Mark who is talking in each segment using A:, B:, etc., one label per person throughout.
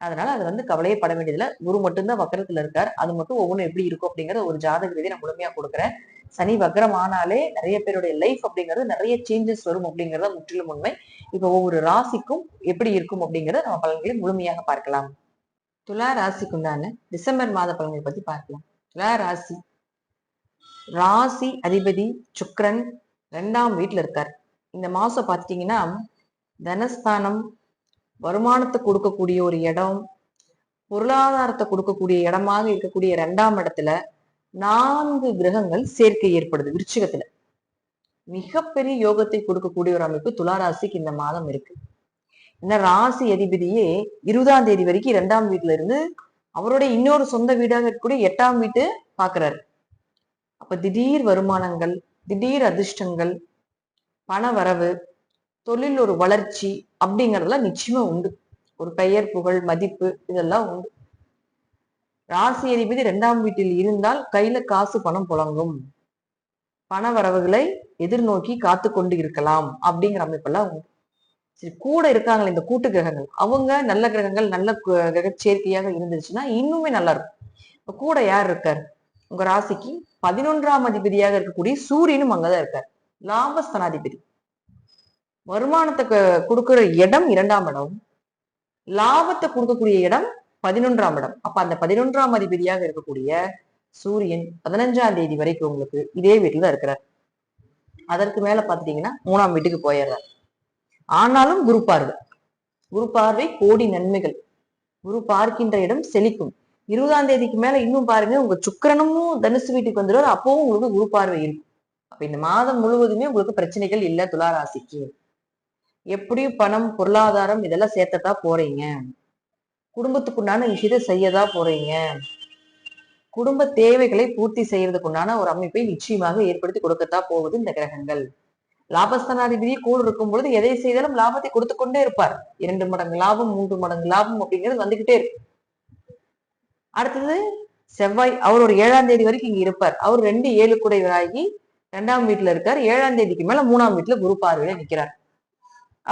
A: அதனால அது வந்து கவலையே பட வேண்டியதுல குரு மட்டும்தான் வக்கரத்துல இருக்கார். அது மட்டும் ஒவ்வொன்றும் எப்படி இருக்கும் அப்படிங்கறத ஒரு ஜாதக ரீதியை நான் முழுமையா கொடுக்குறேன். சனி வக்ரம் ஆனாலே நிறைய பேருடைய லைஃப் அப்படிங்கிறது நிறைய சேஞ்சஸ் வரும் அப்படிங்கறத முற்றிலும் உண்மை. இப்ப ஒவ்வொரு ராசிக்கும் எப்படி இருக்கும் அப்படிங்கறத நம்ம பலன்களை முழுமையாக பார்க்கலாம். துலா ராசிக்குண்டான டிசம்பர் மாத பலன்களை பத்தி பார்க்கலாம். துலா ராசி. ராசி அதிபதி சுக்ரன் ரெண்டாம் வீட்டுல இருக்கார். இந்த மாசம் பார்த்தீங்கன்னா தனஸ்தானம் வருமானத்தை கொடுக்கக்கூடிய ஒரு இடம் பொருளாதாரத்தை கொடுக்கக்கூடிய இடமாக இருக்கக்கூடிய இரண்டாம் இடத்துல நான்கு கிரகங்கள் சேர்க்கை ஏற்படுது விருச்சிகத்துல. மிகப்பெரிய யோகத்தை கொடுக்கக்கூடிய ஒரு அமைப்பு துளாராசிக்கு இந்த மாதம் இருக்கு. இந்த ராசி அதிபதியே இருபதாம் தேதி வரைக்கும் இரண்டாம் வீட்டுல இருந்து அவருடைய இன்னொரு சொந்த வீடாக இருக்கக்கூடிய எட்டாம் வீட்டு பாக்குறாரு. அப்ப திடீர் வருமானங்கள் திடீர் அதிர்ஷ்டங்கள் பண வரவு தொழில் ஒரு வளர்ச்சி அப்படிங்கறதெல்லாம் நிச்சயமா உண்டு. ஒரு பெயர் புகழ் மதிப்பு இதெல்லாம் உண்டு. ராசி அதிபதி இரண்டாம் வீட்டில் இருந்தால் கையில காசு பணம் புழங்கும். பண வரவுகளை எதிர்நோக்கி காத்து கொண்டு இருக்கலாம் அப்படிங்கிற அமைப்பெல்லாம் உண்டு. சரி கூட இருக்காங்களே இந்த கூட்டு கிரகங்கள். அவங்க நல்ல கிரகங்கள் நல்ல கிரக சேர்க்கையாக இருந்துச்சுன்னா இன்னுமே நல்லா இருக்கும். இப்ப கூட யார் இருக்கார்? உங்க ராசிக்கு பதினொன்றாம் அதிபதியாக இருக்கக்கூடிய சூரியனும் அங்கதான் இருக்கார். லாபஸ்தனாதிபதி. வருமானத்தை கொடுக்குற இடம் இரண்டாம் இடம். லாபத்தை கொடுக்கக்கூடிய இடம் பதினொன்றாம் இடம். அப்ப அந்த பதினொன்றாம் அதிபதியாக இருக்கக்கூடிய சூரியன் பதினஞ்சாம் தேதி வரைக்கும் உங்களுக்கு இதே வீட்டுல இருக்கிறார். அதற்கு மேல பாத்துட்டீங்கன்னா மூணாம் வீட்டுக்கு போயிடுறார். ஆனாலும் குரு பார்வை. குரு பார்வை கோடி நன்மைகள். குரு பார்க்கின்ற இடம் செழிக்கும். இருபதாம் தேதிக்கு மேல இன்னும் பாருங்க உங்க சுக்கிரனும் தனுசு வீட்டுக்கு வந்துடுவார். அப்பவும் உங்களுக்கு குரு பார்வை இருக்கும். அப்ப இந்த மாதம் முழுவதுமே உங்களுக்கு பிரச்சனைகள் இல்லை துளாராசிக்கு. எப்படியும் பணம் பொருளாதாரம் இதெல்லாம் சேர்த்ததா போறீங்க. குடும்பத்துக்குண்டான விஷயத்தை செய்யதா போறீங்க. குடும்ப தேவைகளை பூர்த்தி செய்யறதுக்குண்டான ஒரு அமைப்பை நிச்சயமாக ஏற்படுத்தி கொடுக்கத்தான் போகுது இந்த கிரகங்கள். லாபஸ்தானாதிபதி கூட இருக்கும் பொழுது எதை செய்தாலும் லாபத்தை கொடுத்து கொண்டே இருப்பார். இரண்டு மடங்கு லாபம் மூன்று மடங்கு லாபம் அப்படிங்கிறது வந்துகிட்டே இருக்கு அடுத்தது செவ்வாய் அவர் ஒரு ஏழாம் தேதி வரைக்கும் இங்க இருப்பார். அவர் ரெண்டு ஏழு குடைவராகி ரெண்டாம் வீட்டுல இருக்கார். ஏழாம் தேதிக்கு மேல மூணாம் வீட்டுல குரு பார்வையில நிக்கிறார்.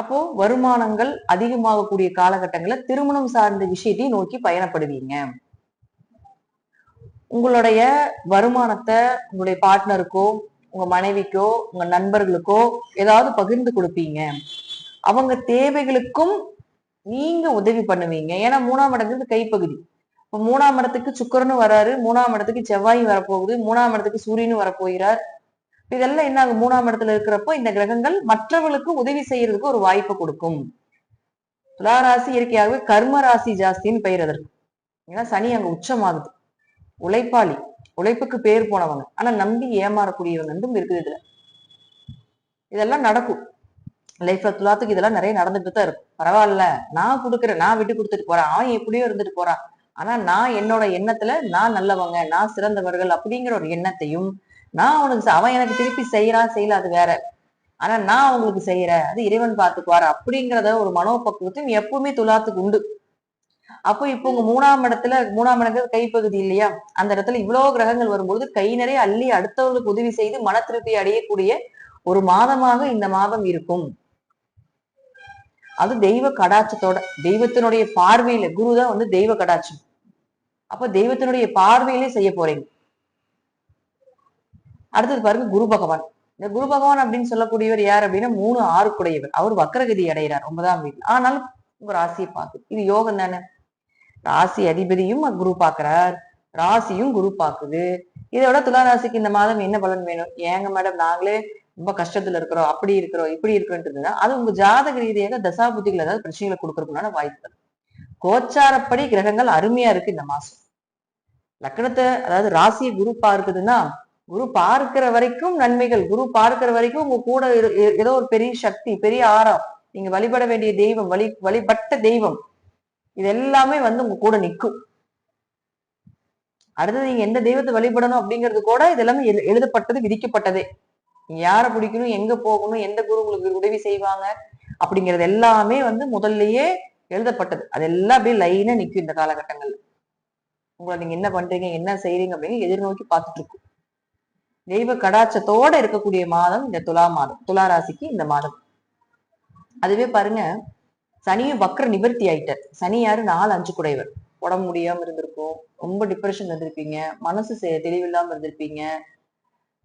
A: அப்போ வருமானங்கள் அதிகமாகக்கூடிய காலகட்டங்களில் திருமணம் சார்ந்த விஷயத்தையும் நோக்கி பயணப்படுவீங்க. உங்களுடைய வருமானத்தை உங்களுடைய பார்ட்னருக்கோ உங்க மனைவிக்கோ உங்க நண்பர்களுக்கோ ஏதாவது பகிர்ந்து கொடுப்பீங்க. அவங்க தேவைகளுக்கும் நீங்க உதவி பண்ணுவீங்க. ஏன்னா மூணாம் இடத்துக்கு கைப்பகுதி. இப்ப மூணாம் இடத்துக்கு சுக்கரனும் வராரு மூணாம் இடத்துக்கு செவ்வாயும் வரப்போகுது மூணாம் இடத்துக்கு சூரியனும் வரப்போகிறார். இதெல்லாம் என்ன ஆகும்? மூணாம் இடத்துல இருக்கிறப்போ இந்த கிரகங்கள் மற்றவர்களுக்கு உதவி செய்யறதுக்கு ஒரு வாய்ப்பு கொடுக்கும். துளாராசி இயற்கையாகவே கர்ம ராசி ஜாஸ்தின்னு பெயர் அதற்கு. ஏன்னா சனி அங்க உச்சமாகுது. உழைப்பாளி. உழைப்புக்கு பேர் போனவங்க. ஆனா நம்பி ஏமாறக்கூடியவங்க வந்து இருக்குது இதுல. இதெல்லாம் நடக்கும். லைஃப்ல துலாத்துக்கு இதெல்லாம் நிறைய நடந்துட்டு தான் இருக்கும். பரவாயில்ல. நான் கொடுக்குறேன். நான் விட்டு கொடுத்துட்டு போறேன். அவன் எப்படியோ இருந்துட்டு போறான். ஆனா நான் என்னோட எண்ணத்துல நான் நல்லவங்க நான் சிறந்தவர்கள் அப்படிங்கிற ஒரு எண்ணத்தையும் நான் அவனுக்கு அவன் எனக்கு திருப்பி செய்யறான் செய்யல அது வேற. ஆனா நான் அவங்களுக்கு செய்யறேன். அது இறைவன் பார்த்துக்குவார். அப்படிங்கிறத ஒரு மனோபக்குவத்தையும் எப்பவுமே துலாத்துக்கு உண்டு. அப்போ இப்போ உங்க மூணாம் இடத்துல மூணாம் இடங்கிறது கைப்பகுதி இல்லையா? அந்த இடத்துல இவ்வளவு கிரகங்கள் வரும்பொழுது கை நிறைய அள்ளி அடுத்தவர்களுக்கு உதவி செய்து மன திருப்தி அடையக்கூடிய ஒரு மாதமாக இந்த மாதம் இருக்கும். அது தெய்வ கடாட்சத்தோட தெய்வத்தினுடைய பார்வையில குரு தான் வந்து தெய்வ கடாட்சம். அப்ப தெய்வத்தினுடைய பார்வையிலே செய்ய போறீங்க. அடுத்தது பாருங்க குரு பகவான். இந்த குரு பகவான் அப்படின்னு சொல்லக்கூடியவர் யார் அப்படின்னா மூணு ஆறுக்குடையவர். அவர் வக்கரகதி அடைகிறார் ஒன்பதாம் வீட்டில். ஆனாலும் உங்க ராசியை பார்க்குது இது யோகம் தானே? ராசி அதிபதியும் குரு பார்க்கிறார். ராசியும் குரு பார்க்குது. இதோட துலா ராசிக்கு இந்த மாதம் என்ன பலன் வேணும்? ஏங்க மேடம் நாங்களே ரொம்ப கஷ்டத்துல இருக்கிறோம். அப்படி இருக்கிறோம் இப்படி இருக்கிறோன்றதுன்னா அது உங்க ஜாதக ரீதியாக தசாபுத்திகள் ஏதாவது பிரச்சனைகளை கொடுக்கறதுக்குண்டான வாய்ப்புகள். கோச்சாரப்படி கிரகங்கள் அருமையா இருக்கு இந்த மாசம் லக்னத்தை அதாவது ராசியை குரு பார்க்குதுன்னா குரு பார்க்கிற வரைக்கும் நன்மைகள். குரு பார்க்கிற வரைக்கும் உங்க கூட இரு- ஏதோ ஒரு பெரிய சக்தி பெரிய ஆரம். நீங்க வழிபட வேண்டிய தெய்வம் வழி வழிபட்ட தெய்வம். இது எல்லாமே வந்து உங்க கூட நிற்கும் அடுத்தது நீங்க எந்த தெய்வத்தை வழிபடணும் அப்படிங்கிறது கூட இது எல்லாமே எழு- எழுதப்பட்டது விதிக்கப்பட்டதே. நீங்க யாரை பிடிக்கணும் எங்க போகணும் எந்த குரு உங்களுக்கு உதவி செய்வாங்க அப்படிங்கிறது எல்லாமே வந்து முதல்லயே எழுதப்பட்டது. அதெல்லாம் அப்படியே லைனா நிக்கும் இந்த காலகட்டங்கள்ல. உங்களை நீங்க என்ன பண்றீங்க என்ன செய்யறீங்க அப்படின்னு எதிர்நோக்கி பார்த்துட்டு இருக்கும். தெய்வ கடாட்சத்தோட இருக்கக்கூடிய மாதம் இந்த துலா மாதம். துலா ராசிக்கு இந்த மாதம். அதுவே பாருங்க சனியும் வக்ர நிவர்த்தி ஆயிட்டார். சனி யாரு? நாலு அஞ்சு குடைவர் உடம்பு முடியாம இருந்திருக்கும். ரொம்ப டிப்ரெஷன் இருந்திருப்பீங்க மனசு செ- தெளிவில்லாம இருந்திருப்பீங்க.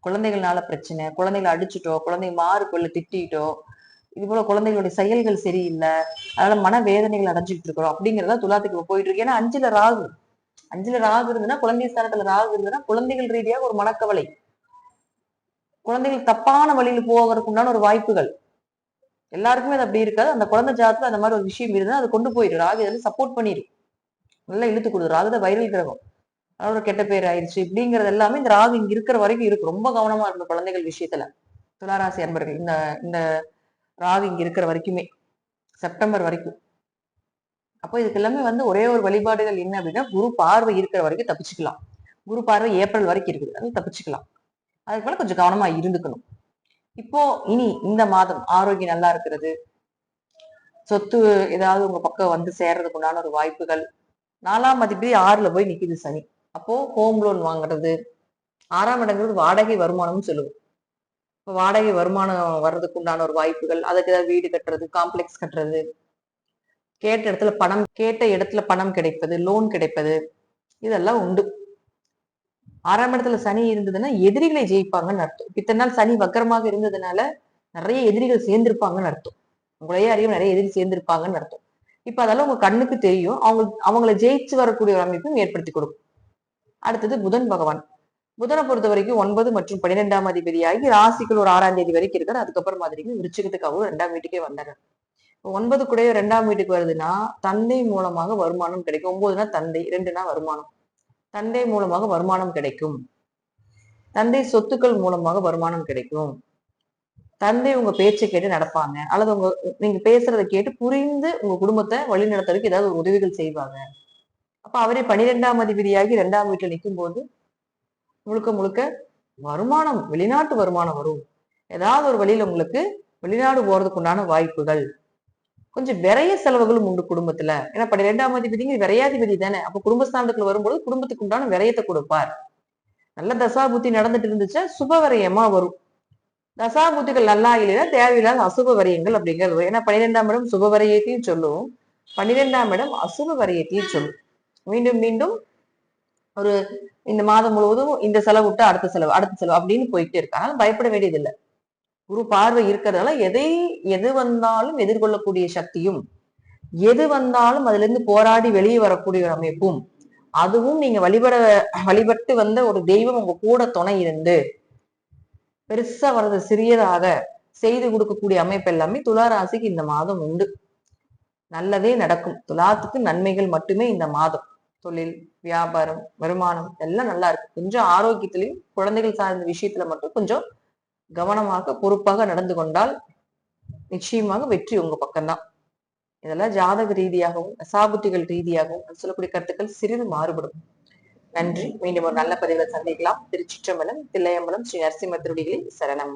A: குழந்தைகள்னால பிரச்சனை. குழந்தைகளை அடிச்சுட்டோ குழந்தை மாறுக்குள்ள திட்டிட்டோ இது போல குழந்தைகளுடைய செயல்கள் சரியில்லை. அதனால மன வேதனைகள் அடைஞ்சுட்டு இருக்கிறோம். அப்படிங்கறத துலாத்துக்கு போயிட்டு இருக்கு. ஏன்னா அஞ்சுல ராகு. அஞ்சுல ராகு இருந்ததுன்னா குழந்தை ஸ்தானத்துல ராகு இருந்ததுன்னா குழந்தைகள் ரீதியாக ஒரு மனக்கவலை. குழந்தைகள் தப்பான வழியில போவதற்கு உண்டான ஒரு வாய்ப்புகள். எல்லாருக்குமே அது அப்படி இருக்காது. அந்த குழந்தை ஜாதத்துல அந்த மாதிரி ஒரு விஷயம் இருந்தால் அதை கொண்டு போயிரு ராகு இதில் சப்போர்ட் பண்ணிரு நல்லா இழுத்து கொடுது ராகு தான் வைரல் கிரகம். அதனால ஒரு கெட்ட பேர் ஆயிடுச்சு இப்படிங்கிறது எல்லாமே இந்த ராகு இங்க இருக்கிற வரைக்கும் இருக்கு. ரொம்ப கவனமா இருக்கணும் குழந்தைகள் விஷயத்துல. துளாராசி அன்பர்கள் இந்த இந்த ராகு இங்க இருக்கிற வரைக்குமே. செப்டம்பர் வரைக்கும். அப்போ இதுக்கு எல்லாமே வந்து ஒரே ஒரு வழிபாடுகள் என்ன அப்படின்னா குரு பார்வை இருக்கிற வரைக்கும் தப்பிச்சுக்கலாம். குரு பார்வை ஏப்ரல் வரைக்கும் இருக்குது. அது தப்பிச்சுக்கலாம். அதுக்கு மேல கொஞ்சம் கவனமா இருந்துக்கணும். இப்போ இனி இந்த மாதம் ஆரோக்கியம் நல்லா இருக்கிறது. சொத்து ஏதாவது உங்க பக்கம் வந்து சேர்றதுக்கு உண்டான ஒரு வாய்ப்புகள். நாலாம் மதிப்படி ஆறுல போய் நிக்குது சனி. அப்போ ஹோம் லோன் வாங்குறது. ஆறாம் இடங்கிறது வாடகை வருமானம்னு சொல்லுவோம். இப்போ வாடகை வருமானம் வர்றதுக்கு உண்டான ஒரு வாய்ப்புகள். அதுக்கு ஏதாவது வீடு கட்டுறது காம்ப்ளெக்ஸ் கட்டுறது. கேட்ட இடத்துல பணம் கேட்ட இடத்துல பணம் கிடைப்பது லோன் கிடைப்பது. இதெல்லாம் உண்டு. ஆறாம் இடத்துல சனி இருந்ததுன்னா எதிரிகளை ஜெயிப்பாங்கன்னு அர்த்தம். இத்தனை நாள் சனி வக்கரமாக இருந்ததுனால நிறைய எதிரிகள் சேர்ந்திருப்பாங்கன்னு அர்த்தம். உங்களையே அறியும் நிறைய எதிரி சேர்ந்திருப்பாங்கன்னு அர்த்தம். இப்ப அதெல்லாம் உங்க கண்ணுக்கு தெரியும். அவங்க அவங்கள ஜெயிச்சு வரக்கூடிய ஒரு அமைப்பும் ஏற்படுத்தி கொடுக்கும். அடுத்தது புதன் பகவான். புதனை பொறுத்த வரைக்கும் ஒன்பது மற்றும் பன்னிரெண்டாம் அதிபதியாகி ராசிக்குள் ஒரு ஆறாம் தேதி வரைக்கும் இருக்காரு. அதுக்கப்புறம் மாதிரி விருச்சிகத்துக்காகவும் ரெண்டாம் வீட்டுக்கே வந்தாரு. ஒன்பது கூடயே ரெண்டாம் வீட்டுக்கு வருதுன்னா தந்தை மூலமாக வருமானம் கிடைக்கும். ஒன்பதுனா தந்தை ரெண்டுனா வருமானம். தந்தை மூலமாக வருமானம் கிடைக்கும். தந்தை சொத்துக்கள் மூலமாக வருமானம் கிடைக்கும். தந்தை உங்க பேச்சை கேட்டு நடப்பாங்க. அல்லது உங்க நீங்க பேசுறத கேட்டு புரிந்து உங்க குடும்பத்தை வழிநடத்துறதுக்கு ஏதாவது ஒரு உதவிகள் செய்வாங்க. அப்ப அவரே பனிரெண்டாம் அதிபதியாகி ரெண்டாம் வீட்டுல நிற்கும் போது முழுக்க முழுக்க வருமானம் வெளிநாட்டு வருமானம் வரும். ஏதாவது ஒரு வழியில உங்களுக்கு வெளிநாடு போறதுக்கு உண்டான வாய்ப்புகள். கொஞ்சம் விரைய செலவுகளும் உண்டு குடும்பத்துல. ஏன்னா பன்னிரெண்டாம் அதிபதிங்க விரையாதிபதி தானே. அப்ப குடும்பஸ்தானத்துக்குள்ள வரும்போது குடும்பத்துக்கு உண்டான விரயத்தை கொடுப்பார். நல்ல தசாபுத்தி நடந்துட்டு இருந்துச்சா சுப விரயமா வரும். தசாபுத்திகள் நல்லா இல்லைன்னா தேவையில்லாத அசுப வரியங்கள் அப்படிங்கிறது ஏன்னா பன்னிரெண்டாம் இடம் சுபவரியத்தையும் சொல்லும். பன்னிரெண்டாம் இடம் அசுப வரியத்தையும் சொல்லும். மீண்டும் மீண்டும் ஒரு இந்த மாதம் முழுவதும் இந்த செலவு விட்டு அடுத்த செலவு அடுத்த செலவு அப்படின்னு போயிட்டே இருக்கு. அதனால பயப்பட வேண்டியது இல்லை குரு பார்வை இருக்கிறதுனால எதை எது வந்தாலும் எதிர்கொள்ளக்கூடிய சக்தியும் எது வந்தாலும் அதுல இருந்து போராடி வெளியே வரக்கூடிய ஒரு அமைப்பும் அதுவும் நீங்க வழிபட வழிபட்டு வந்த ஒரு தெய்வம் உங்க கூட துணை இருந்து பெருசா வர்றது சிறியதாக செய்து கொடுக்கக்கூடிய அமைப்பு எல்லாமே துலா ராசிக்கு இந்த மாதம் உண்டு. நல்லதே நடக்கும். துலாத்துக்கு நன்மைகள் மட்டுமே இந்த மாதம். தொழில் வியாபாரம் வருமானம் எல்லாம் நல்லா இருக்கு. கொஞ்சம் ஆரோக்கியத்திலையும் குழந்தைகள் சார்ந்த விஷயத்துல மட்டும் கொஞ்சம் கவனமாக பொறுப்பாக நடந்து கொண்டால் நிச்சயமாக வெற்றி உங்க பக்கம்தான். இதெல்லாம் ஜாதக ரீதியாகவும் அசாபுத்திகள் ரீதியாகவும் சொல்லக்கூடிய கருத்துக்கள் சிறிது மாறுபடும். நன்றி. மீண்டும் ஒரு நல்ல பதிவில் சந்திக்கலாம். திருச்சிற்றம்பலம் தில்லையம்பலம் ஸ்ரீ நரசிம்ம திருடிகளின் சரணம்.